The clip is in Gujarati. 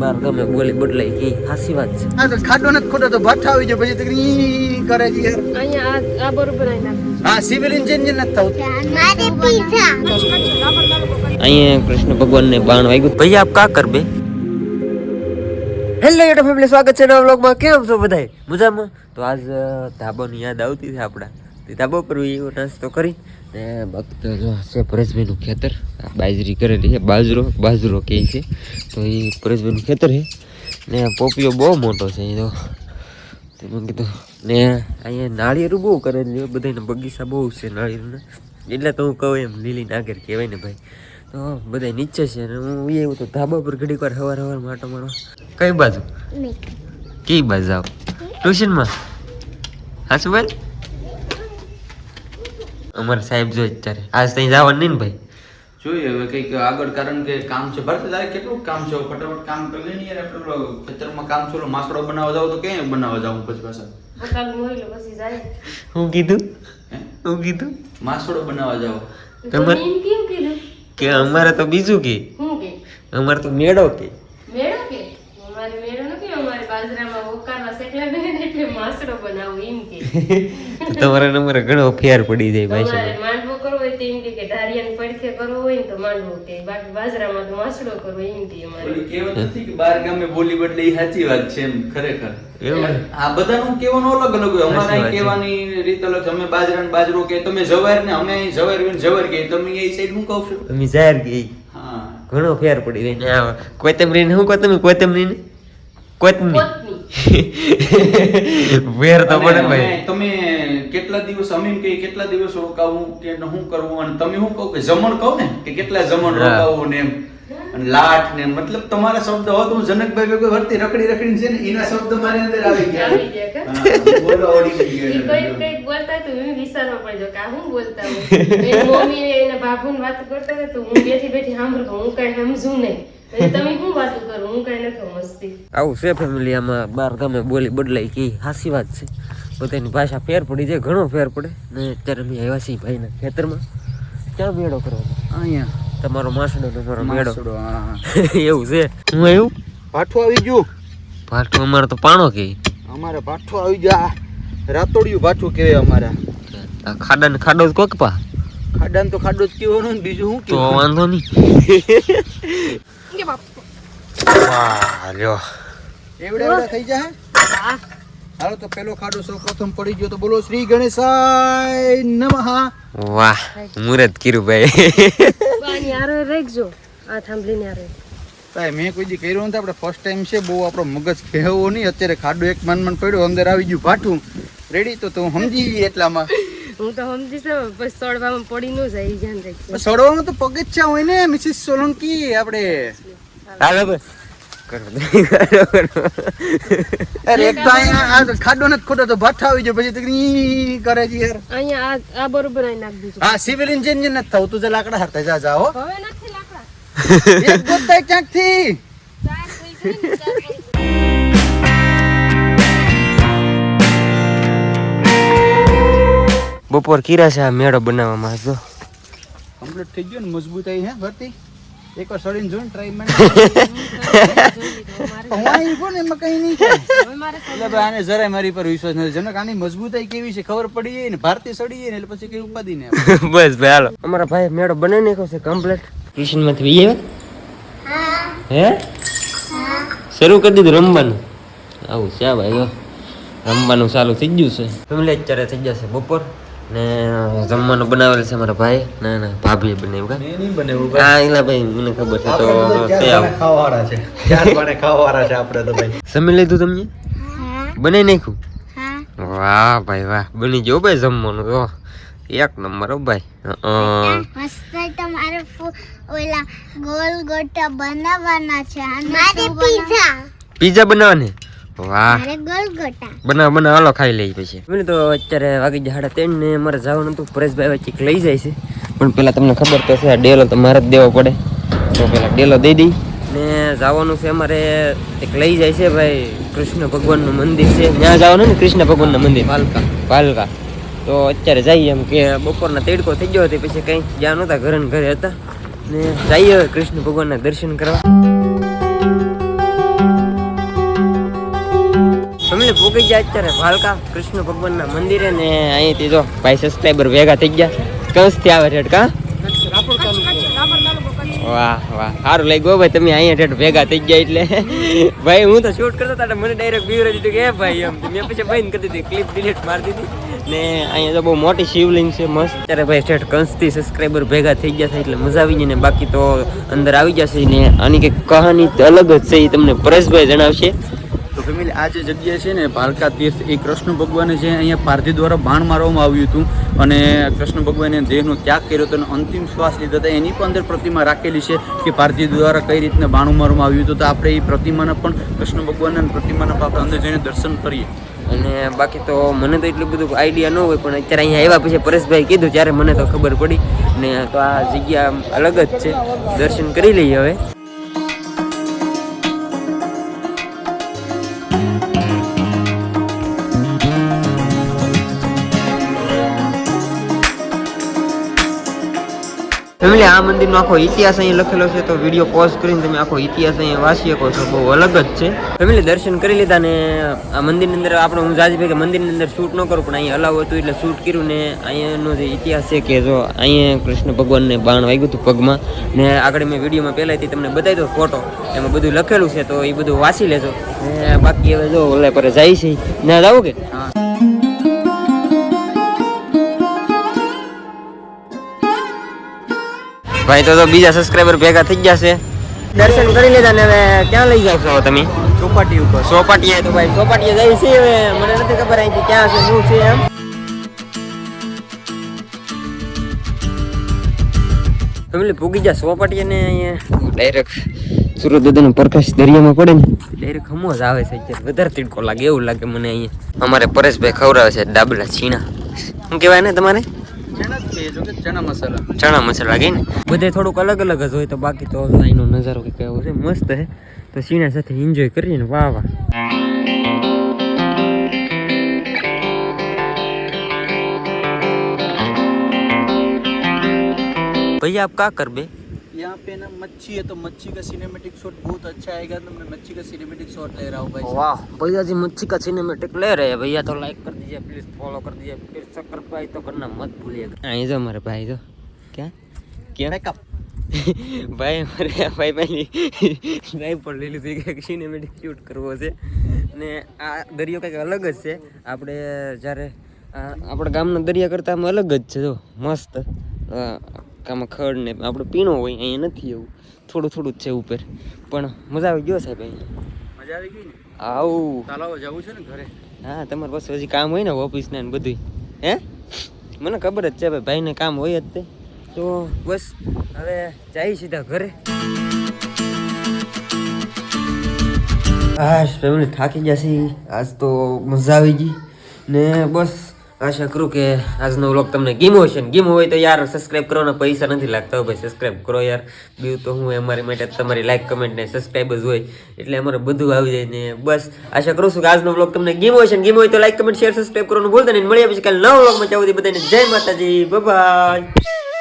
બાર ગમે ગોલી બદલાઈ ગઈ. હાસી વાત છે. હા તો ખાડો નથી ખોટો તો ભઠ્ઠા આવી જાય પછી તો કરે છે. યાર અહીંયા આ આ બરોબર હા સિવિલ ઇન્જિનિયર નથી થવું. અહીંયા કૃષ્ણ ભગવાન ને બાણ વાગ્યું. ભાઈ આપ કા કરબે? હેલો યુટ્યુબ ફેમિલી સ્વાગત છે નવા વ્લોગમાં કેમ છો બધાય? મજામાં? તો આજ ધાબાની યાદ આવતી છે આપણા તે ધાબો પર એવો નાસ્તો કરી. ને ભક્ત જો છે પરેશભાઈનું ખેતર. આ બાજરી કરેલી છે. બાજરો બાજરો કહે છે. તો એ પરેશભાઈનું ખેતર છે. ને પોપીઓ બહુ મોટો છે. એ તો મેં કીધું ને અહીંયા નાળિયેરું બહુ કરેલું બધાના બગીચા બહુ છે નાળિયેરના. એટલે તો હું કહું એમ લીલી નાગર કહેવાય ને ભાઈ. તો બધા નીચે છે. ને હું એ તો ધાબા પર ઘડીક વાર હવાર હવાર માટો મારો કઈ બાજુ? કઈ બાજુ આવ? ટ્યુશનમાં? હાશું ભાઈ અમારા સાહેબ જો અત્યારે. આજ ત્યાં જવાનું નહીં ને ભાઈ? જોઈએ હવે કંઈક આગળ કારણ કે કામ છે. ભરત તારે કેટલું કામ છે? ફટાફટ કામ કરી લે યાર. આપણે પેલો ખેતરમાં કામ છે માકડો બનાવવા જાવ તો ક્યાં બનાવવા જાવ પછી પાછા? હું કીધું? હે? કીધું? માસડો બનાવવા જાવ. તમારે- કેમ કીધું? કે અમારે તો બીજું કે. હું કે? અમારે તો મેળો કે. મેળો કે? અમારે મેળો નથી અમારે બાજરામાં ઓકારના સેકલા એટલે માસડો બનાવો એમ કે. તમારા નંબર ઘણો ફેર પડી જાય ભાઈ સાહેબ. માંડવો કરવો હોય તો એમ કે ધારિયાની પડખે કરવો હોય ને તો માંડવો કે બાકી બાજરામાં તો માસડો કરવો એમ કે અમારે. ઓલી કહેવત નથી કે બાર ગામે બોલી બદલે એ સાચી વાત છે એમ ખરેખર. આ બધાનું કહેવાનું અલગ અલગ હોય. અમારે કહેવાની રીત અલગ અમે બાજરા ને બાજરો કે તમે જવાર ને અમે અહીં જવાર ને જવાર કે તમે એ સાઈડ હું કહું છું? તમે જાહેર કે. ઘણો ફેર પડી જાય. ને આ કોથમરી ને શું કહો તમે કોથમરી ને? કોથમી. પોતની ફેર તો પડે ભાઈ. તમે કેટલા દિવસ અમે કે કેટલા દિવસ રોકાવું કે શું કરવું અને તમે શું કહો કે જમણ કહો ને કે કેટલા જમણ રોકાવું ને એમ. અને લાઠ ને મતલબ તમારા શબ્દ હોત હું જનકભાઈ ભેગો વર્તી રખડી રખડી છે ને એના શબ્દ મારી અંદર આવી ગયા. આવી ગયા કા? ઓડી ગઈ ઈ ગયા કંઈક કંઈક બોલતા તો હું વિચારવા પડ્યો કે હું બોલતા હું મમ્મી ને એના વાત કરતા હતા તો હું બેઠી બેઠી સાંભળું હું કઈ સમજુ નહીં. તમે શું વાતો કરો? હું કઈ નથી મસ્તી આવું છે ફેમિલી આમાં બાર ગામે બોલી બદલાઈ કે હાસી વાત છે. પોતાની ભાષા ફેર પડી જાય ઘણો ફેર પડે. ને અત્યારે અમે આવ્યા છીએ ભાઈના ખેતરમાં. ક્યાં મેળો કરવાનો? અહીંયા. તમારો માસડો તમારો મેળો. એવું છે. હું આવ્યું? ભાઠું આવી ગયું. ભાઠું અમારે તો પાણો કે. અમારે ભાઠું આવી ગયા. રાતોડિયું ભાઠું કહેવાય અમારા. આ ખાડા ને ખાડો જ કોક પા. ખાડાને તો ખાડો જ કેવો ને બીજું શું તો વાંધો નહીં. વાહ લ્યો. એવડે એવડે થઈ જાય હાલો તો પેલો ખાડો સૌ પ્રથમ પડી ગયો તો બોલો શ્રી ગણેશાય નમઃ. વાહ મુરત કીરું ભાઈ. આની હારે રાખજો આ થાંભલીને હારે ભાઈ મેં કોઈ દી કર્યું નથી આપણે ફર્સ્ટ ટાઈમ છે બહુ આપણો મગજ ખેવો નહીં. અત્યારે ખાડો એક મન મન પડ્યો અંદર આવી ગયું ભાઠું. રેડી તો તું સમજી ગઈ એટલામાં. હું તો સમજીશ પછી તળવામાં પડી ન જાય ધ્યાન રાખજો. સડવામાં તો પગથિયા હોય ને મિસિસ સોલંકી આપણે. હાલો બસ અરે એક તો અહીંયા આ ખાડો નથી ખોટો તો ભાઠા આવી જાય પછી તો ઈ કરે છે યાર. અહીંયા આ આ બરોબર અહીં નાખ દીધું. હા સિવિલ એન્જિનિયર નથી થવું તું જે લાકડા હારતા જા જા હો હવે નથી લાકડા. એક ગોતાય ક્યાંકથી? બપોર કીરા છે આ મેળો બનાવવામાં જો કમ્પ્લીટ થઈ ગયો ને મજબૂતાઈ હે ભરતી? એકવાર સડીને જોઈને ટ્રાય હું કોને એમાં કઈ નહીં મારે એટલે ભાઈ આને જરાય મારી પર વિશ્વાસ નથી. જનક આની મજબૂતાઈ કેવી છે? ખબર પડી જાય ને ભારતીય સડી જાય ને એટલે પછી કઈ ઉપાધિ ને બસ ભાઈ હાલો. અમારા ભાઈ મેળો બનાવી નાખ્યો છે કમ્પ્લીટ ટ્યુશનમાંથી હે. શરૂ કરી દીધું રમવાનું? આવું છે ભાઈ. રમવાનું ચાલુ થઈ ગયું છે. ફેમિલી અત્યારે થઈ જશે બપોર. ને જમવાનું બનાવેલ છે મારા ભાઈ ના ના ભાભી બનાવ્યું કા? નહીં બને હા એલા ભાઈ મને ખબર છે તો ખાવાવાળા છે. ચાર ખાવાવાળા છે આપણે તો ભાઈ. જમી લીધું તમને? બનાવી નાખ્યું? વાહ ભાઈ વાહ. બની ગયો ભાઈ જમવાનું. તો એક નંબર હો ભાઈ. હં. મસ્ત તમારે ઓલા ગોલ ગોટા બનાવવાના છે. મારે પીઝા પીઝા બનાવવાને? વાહ. બનાવ બનાવ હાલો ખાઈ લઈ પછી. મને તો અત્યારે વાગી જાય સાડા ત્રણ ને મારે જવાનું હતું. પરેશભાઈ વચ્ચે લઈ જાય છે. પણ પેલા તમને ખબર તો છે આ ડેલો તો મારે જ દેવો પડે. તો પેલા ડેલો દઈ દઈ. ને જવાનું છે અમારે એક લઈ જાય છે ભાઈ કૃષ્ણ ભગવાનનું મંદિર છે. ત્યાં જવાનું ને કૃષ્ણ ભગવાનનું મંદિર? પાલકા. પાલકા. તો અત્યારે જઈએ એમ કે બપોરના તેડકો થઈ ગયો હતી પછી કંઈક ગયા નહોતા ઘરે ને ઘરે હતા. ને જઈએ કૃષ્ણ ભગવાનના દર્શન કરવા. ભૂગી ગયા અત્યારે ભાલકા કૃષ્ણ ભગવાનના મંદિરે ને અહીંથી જો ભાઈ સબસ્ક્રાઈબર ભેગા થઈ ગયા. કંસથી આવે રેડ કા? વાહ વાહ. સારું લઈ ગયો ભાઈ, તમે અહીંયા ઠેઠ ભેગા થઈ ગયા એટલે. ભાઈ, હું તો શૂટ કરતો હતા, મને ડાયરેક્ટ બીવર દીધું કે ભાઈ, એમ. મેં પછી બંધ કરી દીધી ક્લિપ ડિલીટ મારી દીધી. ને અહીંયા તો બહુ મોટી શિવલિંગ છે, મસ્ત. ત્યારે ભાઈ ઠેઠ કંસથી સબસ્ક્રાઈબર ભેગા થઈ ગયા છે, એટલે મજા આવી ગઈ ને બાકી તો અંદર આવી જશે ને આની કંઈક કહાની અલગ જ છે, એ તમને પરેશભાઈ જણાવશે. તો ફેમિલી, આ જે જગ્યા છે ને ભાલકા તીર્થ, એ કૃષ્ણ ભગવાને જે અહીંયા પારધી દ્વારા બાણ મારવામાં આવ્યું હતું. અને કૃષ્ણ ભગવાને દેહનો ત્યાગ કર્યો હતો અને અંતિમ શ્વાસ લીધા હતા. એની પણ અંદર પ્રતિમા રાખેલી છે કે પારધી દ્વારા કઈ રીતના બાણું મારવામાં આવ્યું હતું તો આપણે એ પ્રતિમાના પણ કૃષ્ણ ભગવાનના પ્રતિમાના પણ આપણે અંદર જઈને દર્શન કરીએ. અને બાકી તો મને તો એટલું બધું આઈડિયા ન હોય, પણ અત્યારે અહીંયા આવ્યા પછી પરેશભાઈ કીધું, ત્યારે મને તો ખબર પડી. ને તો આ જગ્યા અલગ જ છે. દર્શન કરી લઈએ હવે. ફેમિલી, આ મંદિરનો આખો ઇતિહાસ અહીં લખેલો છે, તો વીડિયો પોઝ કરીને તમે આખો ઇતિહાસ અહીંયા વાંચી શકો છો, બહુ અલગ જ છે. ફેમિલી, દર્શન કરી લીધા ને આ મંદિરની અંદર આપણે, હું જાજી ભાઈ મંદિરની અંદર શૂટ ન કરું, પણ અહીંયા અલાવ હતું એટલે શૂટ કર્યું ને અહીંયાનો જે ઇતિહાસ છે કે જો અહીંયા કૃષ્ણ ભગવાનને બાણ વાગ્યું હતું પગમાં, ને આગળ મેં વિડીયોમાં પહેલાંથી તમને બતાવી દો ફોટો એમાં બધું લખેલું છે, તો એ બધું વાંચી લેજો. ને બાકી હવે જો ઓલે પર જાય છે ના જાવ કે? ભાઈ તો તો બીજા સબસ્ક્રાઈબર ભેગા થઈ ગયા છે. દર્શન કરી લેતા ને હવે ક્યાં લઈ જાવ છો તમે? ચોપાટી ઉપર. ચોપાટીએ તો ભાઈ ચોપાટીએ જાય છે હવે. મને નથી ખબર અહીંથી ક્યાં છે શું છે એમ. ફેમિલી પૂગી જા ચોપાટીએ ને અહીંયા. ડાયરેક્ટ સુરત દાદાનો પ્રકાશ દરિયામાં પડે ને. ડાયરેક્ટ હમો જ આવે છે અત્યારે. વધારે તીડકો લાગે એવું લાગે મને અહીંયા. અમારે પરેશભાઈ ખવડાવે છે ડાબલા છીણા. શું કહેવાય ને તમારે? ચણા મસાલા. ચણા મસાલા કે ને? બધે થોડુંક અલગ અલગ જ હોય તો બાકી તો એનો નજારો કંઈક એવો છે. મસ્ત હે. તો સીણા સાથે એન્જોય કરીને વાહ વાહ. ભાઈ આપ કા કરબે यहाँ पे ना मच्छी है तो मच्छी का सिनेमेटिक शॉट बहुत अच्छा आएगा तो मैं मच्छी का सिनेमेटिक शॉट ले रहा हूँ भाई वाह भैया जी मच्छी का सिनेमेटिक ले रहे हैं भैया तो लाइक कर दीजिए प्लीज फॉलो कर दीजिए फिर सब्सक्राइब तो करना मत भूलिएगा અહીં જો મારે ભાઈ જો ક્યાં ક્યાં Backup. ભાઈ અમારે ભાઈ પહેલી ડ્રાઈવ પર લઈ લીધી કે સિનેમેટિક શૂટ કરવો છે ને આ દરિયો કંઈક અલગ જ છે આપણે જ્યારે આ આપણા ગામના દરિયા કરતાં આમાં અલગ જ છે જો મસ્ત આમાં ખડ ને આપણે પીણો હોય અહીંયા નથી એવું. થોડું થોડું જ છે ઉપર. પણ મજા આવી ગયો સાહેબ અહીંયા. મજા આવી ગઈ ને? આવું. તાલાવ જવું છે ને ઘરે. હા તમારે પાસે હજી કામ હોય ને ઓફિસ ને બધું હે? મને ખબર જ છે ભાઈ ભાઈને કામ હોય જ તે. તો બસ હવે જાય સીધા ઘરે. આશ ફેમિલી થાકી ગયા છે આજ તો મજા આવી ગઈ. ને બસ આશા કરું કે આજનો વ્લોગ તમને ગીમો હશે ને ગીમો હોય તો યાર સબસ્ક્રાઈબ કરવાના પૈસા નથી લાગતા ભાઈ. સબસ્ક્રાઈબ કરો યાર. બીજું તો હું અમારી માટે તમારી લાઈક કમેન્ટ ને સબસ્ક્રાઇબ જ હોય. એટલે અમારે બધું આવી જાય ને બસ. આશા કરું છું કે આજનો વ્લોગ તમને ગીમો હશે ગીમો હોય તો લાઈક કમેન્ટ શેર સબસ્ક્રાઈબ કરવાનું ભૂલતા નહીં. મળ્યા પછી કાલે નવો વ્લોગમાં ચાવું બધાને જય માતાજી. બાય